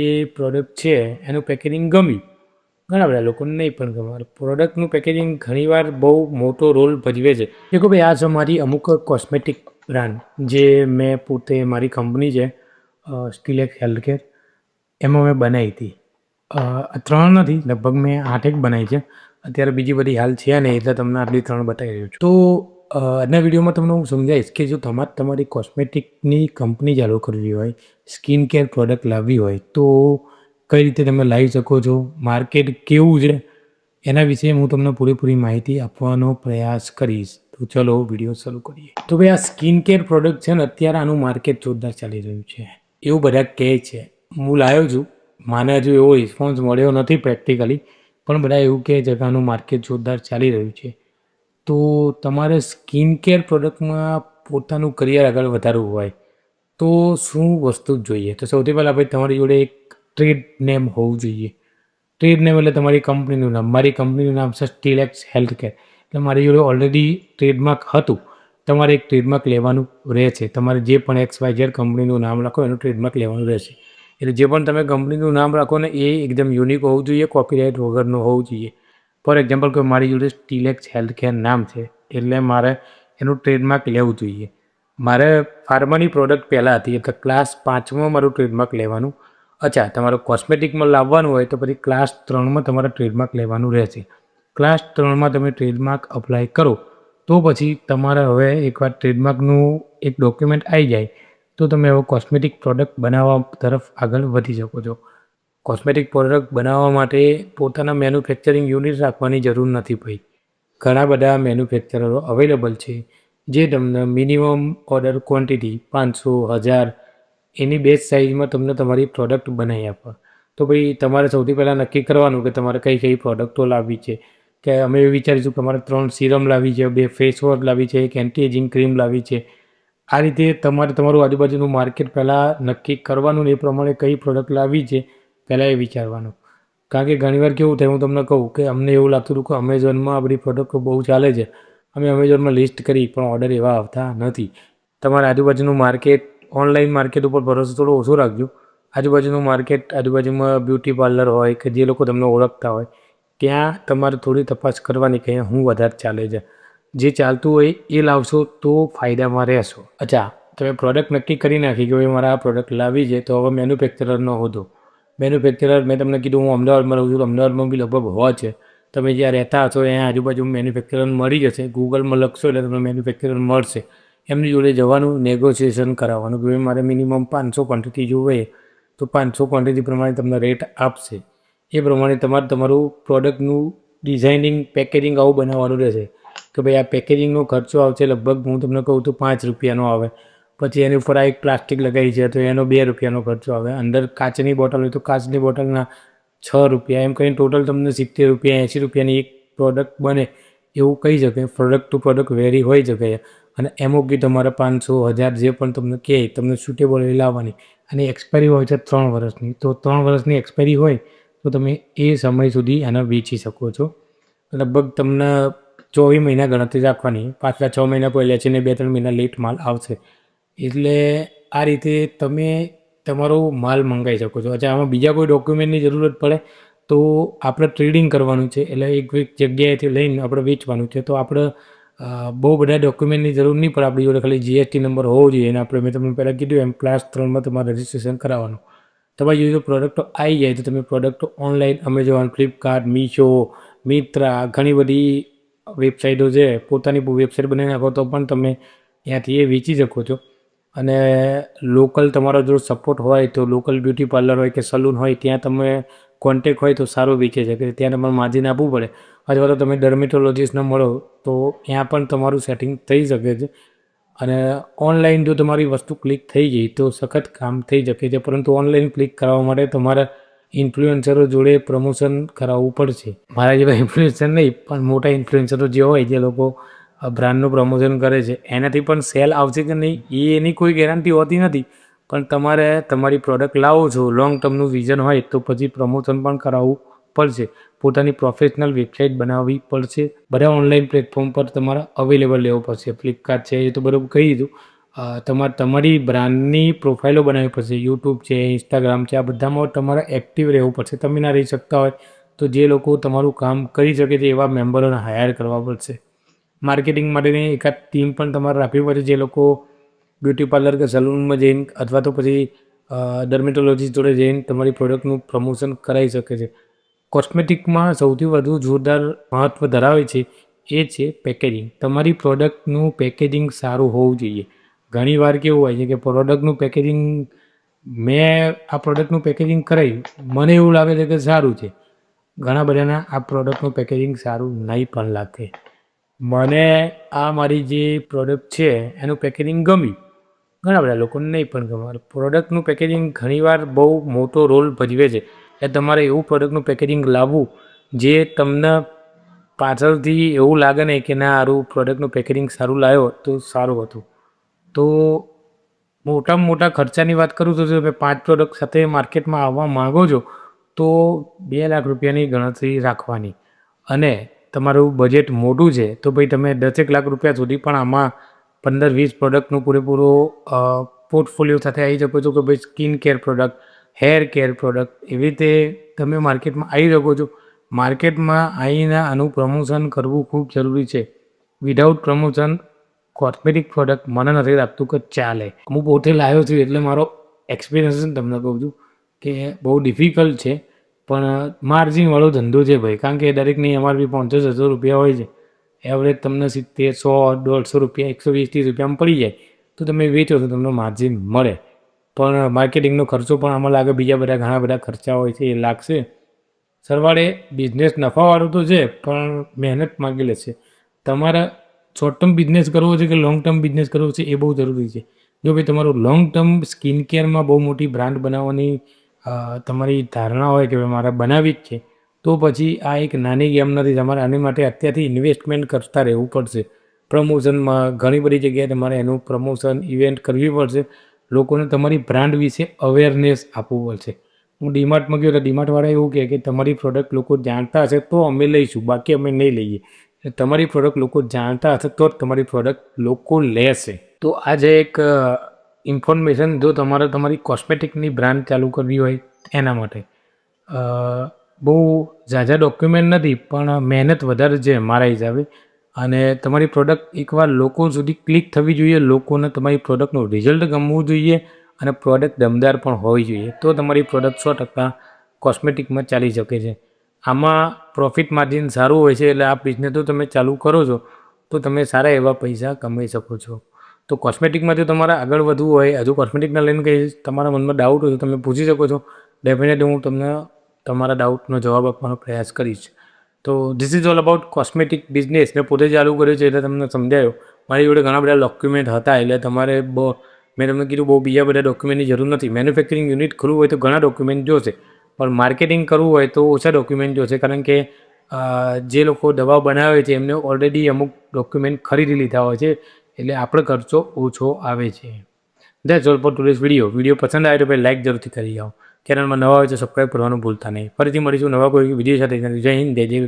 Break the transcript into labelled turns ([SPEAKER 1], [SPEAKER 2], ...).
[SPEAKER 1] એ product છે, એનું packaging ગમ્યું ઘણા બધા લોકોને નહીં પણ ગમે. પ્રોડક્ટનું પેકેજિંગ ઘણીવાર બહુ મોટો રોલ ભજવે છે. દેખો ભાઈ આ છે મારી અમુક કોસ્મેટિક બ્રાન્ડ જે મેં પોતે, મારી કંપની છે સ્ટીલેક્સ હેલ્થકેર એમાં મેં બનાવી હતી. ત્રણ નથી, લગભગ મેં આઠેક બનાવી છે. અત્યારે બીજી બધી હાલ છે ને એટલે તમને આટલી ત્રણ બતાવી રહ્યો છું. તો અ, આજના વિડીયોમાં તમને હું સમજાવીશ કે જો તમારે તમારી કોસ્મેટિકની કંપની ચાલુ કરવી હોય સ્કિન કેર પ્રોડક્ટ લાવવી હોય તો કઈ રીતે તમે લાવી શકો છો? માર્કેટ કેવું છે? એના વિશે હું તમને પૂરેપૂરી માહિતી આપવાનો પ્રયાસ કરીશ. તો ચલો વીડિયો શરૂ કરીએ. તો ભાઈ આ સ્કિન કેર પ્રોડક્ટ છે ને અત્યારે આનું માર્કેટ જોરદાર ચાલી રહ્યું છે. એવું બધા કહે છે. હું લાવ્યો છું. માને હજુ એવો રિસ્પોન્સ મળ્યો નથી પ્રેક્ટિકલી પણ બધા એવું કહે છે કે આનું માર્કેટ જોરદાર ચાલી રહ્યું છે. તો તમારે સ્કિન કેર પ્રોડક્ટમાં પોતાનું કરિયર આગળ વધારવું હોય, તો શું વસ્તુ જોઈએ? તો સૌથી પહેલાં ભાઈ તમારી જોડે એક ટ્રેડ નેમ હોવું જોઈએ. ટ્રેડ નેમ એટલે તમારી કંપનીનું નામ. મારી કંપનીનું નામ છે સ્ટીલેક્સ હેલ્થ કેર એટલે મારી જોડે ઓલરેડી ટ્રેડમાર્ક હતું. તમારે એક ટ્રેડમાર્ક લેવાનું રહે છે તમારે જે પણ એક્સ વાય ઝેડ કંપનીનું નામ રાખો એનું ટ્રેડમાર્ક લેવાનું રહેશે. એટલે જે પણ તમે કંપનીનું નામ રાખો ને એ એકદમ યુનિક હોવું જોઈએ કોપીરાઇટ વગરનું હોવું જોઈએ. ફોર એક્ઝામ્પલ કે મારી જોડે સ્ટીલેક્સ હેલ્થ કેર નામ છે, એટલે મારે એનું ટ્રેડમાર્ક લેવું જોઈએ. મારે ફાર્માની પ્રોડક્ટ પહેલાં હતી, એટલે ક્લાસ પાંચમાં મારું ટ્રેડમાર્ક લેવાનું. અચ્છા, તમારે કોસ્મેટિકમાં લાવવાનું હોય તો પછી ક્લાસ ત્રણમાં તમારે ટ્રેડમાર્ક લેવાનું રહેશે. ક્લાસ ત્રણમાં તમે ટ્રેડમાર્ક અપ્લાય કરો, તો પછી તમારે હવે એકવાર ટ્રેડમાર્કનું એક ડોક્યુમેન્ટ આવી જાય, તો તમે હવે કોસ્મેટિક પ્રોડક્ટ બનાવવા તરફ આગળ વધી શકો છો. કોસ્મેટિક પ્રોડક્ટ બનાવવા માટે પોતાના મેન્યુફેક્ચરિંગ યુનિટ રાખવાની જરૂર નથી પડી. ઘણા બધા મેન્યુફેક્ચરરો અવેલેબલ છે જે તમને મિનિમમ ઓર્ડર ક્વોન્ટિટી પાંચસો, હજાર એની બેસ્ટ સાઇઝમાં તમને તમારી પ્રોડક્ટ બનાવી આપે. તો ભાઈ, તમારે સૌથી પહેલાં નક્કી કરવાનું કે તમારે કઈ કઈ પ્રોડક્ટો લાવવી છે? કે અમે વિચારીશું કે અમારે ત્રણ સિરમ લાવી છે, બે ફેસ વોશ લાવી છે, એક એન્ટી એજિંગ ક્રીમ લાવી છે. આ રીતે તમારે તમારું આજુબાજુનું માર્કેટ પહેલાં નક્કી કરવાનું એ પ્રમાણે કઈ પ્રોડક્ટ લાવવી છે પહેલાં એ વિચારવાનું. કારણ કે ઘણીવાર કેવું થાય, હું તમને કહું કે અમને એવું લાગતું હતું કે અમેઝોનમાં આપણી પ્રોડક્ટ બહુ ચાલે છે. અમે અમેઝોનમાં લિસ્ટ કરી, પણ ઓર્ડર એવા આવતા નથી. તમારે આજુબાજુનું માર્કેટ ઓનલાઈન માર્કેટ ઉપર ભરોસો થોડો ઓછો રાખજો. આજુબાજુનું માર્કેટ આજુબાજુમાં બ્યુટી પાર્લર હોય કે જે લોકો તમને ઓળખતા હોય, ત્યાં તમારે થોડી તપાસ કરવાની કે હું વધારે ચાલે છે. જે ચાલતું હોય એ લાવશો તો ફાયદામાં રહેશો. અચ્છા, તમે પ્રોડક્ટ નક્કી કરી નાખી કે ભાઈ મારે આ પ્રોડક્ટ લાવી છે, તો હવે મેન્યુફેક્ચરરનો હોદ્દો. મેન્યુફેક્ચરર મેં તમને કીધું, હું અમદાવાદમાં રહું છું અમદાવાદમાં બી લગભગ હોય છે. તમે જ્યાં રહેતા હશો, ત્યાં આજુબાજુ મેન્યુફેક્ચરર મળી જશે. ગૂગલમાં લખશો એટલે તમને મેન્યુફેક્ચરર મળશે. એમની જોડે જવાનું નેગોશિએશન કરાવવાનું, કે મારે મિનિમમ પાંચસો ક્વોન્ટિટી જોઈએ તો પાંચસો ક્વોન્ટિટી પ્રમાણે તમને રેટ આપશે. એ પ્રમાણે તમારે તમારું પ્રોડક્ટનું ડિઝાઇનિંગ પેકેજિંગ આવું બનાવવાનું રહેશે. કે ભાઈ આ પેકેજિંગનો ખર્ચો આવશે લગભગ, હું તમને કહું તો પાંચ રૂપિયાનો આવે. પછી એની ઉપર આ એક પ્લાસ્ટિક લગાવી છે, તો એનો બે રૂપિયાનો ખર્ચો આવે. અંદર કાચની બોટલ હોય તો કાચની બોટલના છ રૂપિયા. એમ કરીને ટોટલ તમને સિત્તેર રૂપિયા એંસી રૂપિયાની એક પ્રોડક્ટ બને. એવું કહી શકે પ્રોડક્ટ ટુ પ્રોડક્ટ વેરી હોઈ શકે અને એમઓકી તમારે પાંચસો હજાર જે પણ તમને કહે, તમને સુટેબલ એ લાવવાની. અને એક્સપાયરી હોય છે ત્રણ વર્ષની. તો ત્રણ વર્ષની એક્સપાયરી હોય, તો તમે એ સમય સુધી એને વેચી શકો છો. લગભગ તમને ચોવીસ મહિના ગણતરી રાખવાની. પાછલા છ મહિના પહેલાં છે ને બે ત્રણ મહિના લેટ માલ આવશે. એટલે આ રીતે તમે તમારો માલ મંગાવી શકો છો. અચ્છા, આમાં બીજા કોઈ ડોક્યુમેન્ટની જરૂરત પડે તો આપણે ટ્રેડિંગ કરવાનું છે. એટલે એક એક જગ્યાએથી લઈને આપણે વેચવાનું છે. તો આપણે બહુ બધા ડોક્યુમેન્ટની જરૂર નહીં પડે આપણી જોડે. ખાલી જીએસટી નંબર હોવો જોઈએ. અને આપણે મેં તમને પહેલાં કીધું એમ ક્લાસ ત્રણમાં તમારે રજિસ્ટ્રેશન કરાવવાનું. તમારી જોડે પ્રોડક્ટો આવી જાય તો તમે પ્રોડક્ટો online Amazon Flipkart Meesho Myntra ઘણી બધી વેબસાઇટો છે. પોતાની વેબસાઇટ બનાવી નાખો તો પણ તમે ત્યાંથી એ વેચી શકો છો. અને લોકલ તમારો જો સપોર્ટ હોય તો લોકલ બ્યુટી પાર્લર હોય કે સલૂન હોય, ત્યાં તમે કોન્ટેક હોય તો સારું વેચે છે. કે ત્યાં તમારે માર્જિન આપવું પડે. અથવા તો તમે ડર્મેટોલોજીસ્ટને મળો, તો ત્યાં પણ તમારું સેટિંગ થઈ શકે છે. અને ઓનલાઈન જો તમારી વસ્તુ ક્લિક થઈ ગઈ, તો સખત કામ થઈ શકે છે. પરંતુ ઓનલાઈન ક્લિક કરાવવા માટે તમારે ઇન્ફ્લુએન્સરો જોડે પ્રમોશન કરાવવું પડશે. મારા જેવા ઇન્ફ્લુએન્સર નહીં, પણ મોટા ઇન્ફ્લુએન્સરો જે હોય, જે લોકો બ્રાન્ડનું પ્રમોશન કરે છે. એનાથી પણ સેલ આવશે કે નહીં, એ એની કોઈ ગેરંટી હોતી નથી. પણ તમારે તમારી પ્રોડક્ટ લાવો છો લોંગ ટર્મનું વિઝન હોય, તો પછી પ્રમોશન પણ કરાવવું પડશે. પોતાની પ્રોફેશનલ વેબસાઇટ બનાવવી પડશે. બધા ઓનલાઈન પ્લેટફોર્મ પર તમારે અવેલેબલ લેવો પડશે. ફ્લિપકાર્ટ છે, એ તો બરાબર કહી દીધું. તમારે, તમારી બ્રાન્ડની પ્રોફાઇલો બનાવવી પડશે. યુટ્યુબ છે ઇન્સ્ટાગ્રામ છે, આ બધામાં તમારે એક્ટિવ રહેવું પડશે. તમે ના રહી શકતા હોય, તો જે લોકો તમારું કામ કરી શકે છે, એવા મેમ્બરોને હાયર કરવા પડશે. માર્કેટિંગ માટેની એકાદ ટીમ પણ તમારે રાખવી પડે જે લોકો બ્યુટી પાર્લર કે સલૂનમાં જઈને અથવા તો પછી ડર્મેટોલોજીસ્ટ જોડે જઈને તમારી પ્રોડક્ટનું પ્રમોશન કરાવી શકે છે. કોસ્મેટિકમાં સૌથી વધુ જોરદાર મહત્ત્વ ધરાવે છે, એ છે પેકેજિંગ તમારી પ્રોડક્ટનું પેકેજિંગ સારું હોવું જોઈએ. ઘણીવાર કેવું હોય છે કે પ્રોડક્ટનું પેકેજિંગ મેં આ પ્રોડક્ટનું પેકેજિંગ કરાવ્યું મને એવું લાગે છે કે સારું છે. ઘણા બધાના આ પ્રોડક્ટનું પેકેજિંગ સારું નહીં પણ લાગે. મને આ મારી જે પ્રોડક્ટ છે, એનું પેકેજિંગ ગમ્યું ઘણા બધા લોકોને નહીં પણ ગમે. પ્રોડક્ટનું પેકેજિંગ ઘણીવાર બહુ મોટો રોલ ભજવે છે. એ તમારે એવું પ્રોડક્ટનું પેકેજિંગ લાવવું, જે તમને પાછળથી એવું લાગે નહીં કે ના સારું પ્રોડક્ટનું પેકેજિંગ સારું લાવ્યો તો સારું હતું. તો મોટામાં મોટા ખર્ચાની વાત કરું તો તમે પાંચ પ્રોડક્ટ સાથે માર્કેટમાં આવવા માગો છો, તો બે લાખ રૂપિયાની ગણતરી રાખવાની. અને તમારું બજેટ મોટું છે, તો ભાઈ તમે દસેક લાખ રૂપિયા સુધી પણ આમાં પંદર વીસ પ્રોડક્ટનું પૂરેપૂરો પોર્ટફોલિયો સાથે આવી શકો છો કે ભાઈ skin care product hair care product એવી રીતે તમે માર્કેટમાં આવી શકો છો. માર્કેટમાં આવીને આનું પ્રમોશન કરવું ખૂબ જરૂરી છે. વિધાઉટ પ્રમોશન કોસ્મેટિક પ્રોડક્ટ મને નથી લાગતું કે ચાલે. હું પોતે લાવ્યો છું એટલે મારો એક્સપિરિયન્સ તમને કહું છું કે બહુ ડિફિકલ્ટ છે. પણ માર્જિનવાળો ધંધો છે ભાઈ. કારણ કે દરેકની એમઆરપી પાંચસો છસો રૂપિયા હોય છે. એવરેજ તમને સિત્તેર, સો, દોઢસો રૂપિયા, એકસો વીસ, ત્રીસ રૂપિયામાં પડી જાય. તો તમે વેચો તો તમને માર્જિન મળે. પણ માર્કેટિંગનો ખર્ચો પણ આમાં લાગે. બીજા બધા ઘણા બધા ખર્ચા હોય છે, એ લાગશે. સરવાળે બિઝનેસ નફાવાળો તો છે, પણ મહેનત માગી લેશે તમારા શોર્ટ ટર્મ બિઝનેસ કરવો છે કે લોંગ ટર્મ બિઝનેસ કરવો છે, એ બહુ જરૂરી છે. જો ભાઈ તમારું લોંગ ટર્મ સ્કિન કેરમાં બહુ મોટી બ્રાન્ડ બનાવવાની તમારી ધારણા હોય કે મારે બનાવવી જ છે, તો પછી આ એક નાની ગેમ નથી. તમારે આની માટે અત્યારથી ઇન્વેસ્ટમેન્ટ કરતા રહેવું પડશે. પ્રમોશનમાં ઘણી બધી જગ્યાએ તમારે એનું પ્રમોશન ઇવેન્ટ કરવી પડશે. લોકોને તમારી બ્રાન્ડ વિશે અવેરનેસ આપવું પડશે. હું ડીમાર્ટમાં ગયો તો ડીમાર્ટવાળા એવું કહે કે તમારી પ્રોડક્ટ લોકો જાણતા હશે તો અમે લઈશું, બાકી અમે નહીં લઈએ. એટલે તમારી પ્રોડક્ટ લોકો જાણતા હશે તો જ તમારી પ્રોડક્ટ લોકો લેશે. તો આજે એક ઇન્ફોર્મેશન, જો તમારે તમારી કોસ્મેટિકની બ્રાન્ડ ચાલુ કરવી હોય એના માટે. બહુ ઝાઝા ડોક્યુમેન્ટ નથી, પણ મહેનત વધારે છે મારા હિસાબે. અને તમારી પ્રોડક્ટ એકવાર લોકો સુધી ક્લિક થવી જોઈએ, લોકોને તમારી પ્રોડક્ટનું રિઝલ્ટ ગમવું જોઈએ અને પ્રોડક્ટ દમદાર પણ હોવી જોઈએ. તો તમારી પ્રોડક્ટ સો ટકા કોસ્મેટિકમાં ચાલી શકે છે. આમાં પ્રોફિટ માર્જિન સારું હોય છે, એટલે આ બિઝનેસ તો તમે ચાલુ કરો છો, તો તમે સારા એવા પૈસા કમાઈ શકો છો. તો કોસ્મેટિકમાં જો તમારે આગળ વધવું હોય, હજુ કોસ્મેટિકના લઈને કંઈ તમારા મનમાં ડાઉટ હોય તો તમે પૂછી શકો છો. ડેફિનેટલી હું તમને તમારા ડાઉટનો જવાબ આપવાનો પ્રયાસ કરીશ. તો this is all about cosmetic business મેં પોતે ચાલુ કર્યો છે એટલે તમને સમજાયો. મારી જોડે ઘણા બધા ડોક્યુમેન્ટ હતા એટલે તમારે બહુ મેં તમને કીધું બહુ બીજા બધા ડોક્યુમેન્ટની જરૂર નથી. મેન્યુફેક્ચરિંગ યુનિટ ખુલ્લું હોય તો ઘણા ડોક્યુમેન્ટ જોશે. પણ માર્કેટિંગ કરવું હોય તો ઓછા ડોક્યુમેન્ટ જોશે. કારણ કે જે લોકો દવા બનાવે છે એમને ઓલરેડી અમુક ડોક્યુમેન્ટ ખરીદી લીધા હોય છે. એટલે આપણો ખર્ચો ઓછો આવે છે. That's all for today's video video પસંદ આવે તો ભાઈ લાઈક જરૂરથી કરી જાઓ ચેનલમાં નવા હોય તો સબસ્ક્રાઈબ કરવાનું ભૂલતા નહીં. ફરીથી મળીશું નવા કોઈ વીડિયો સાથે. જય હિન્દ, જય જય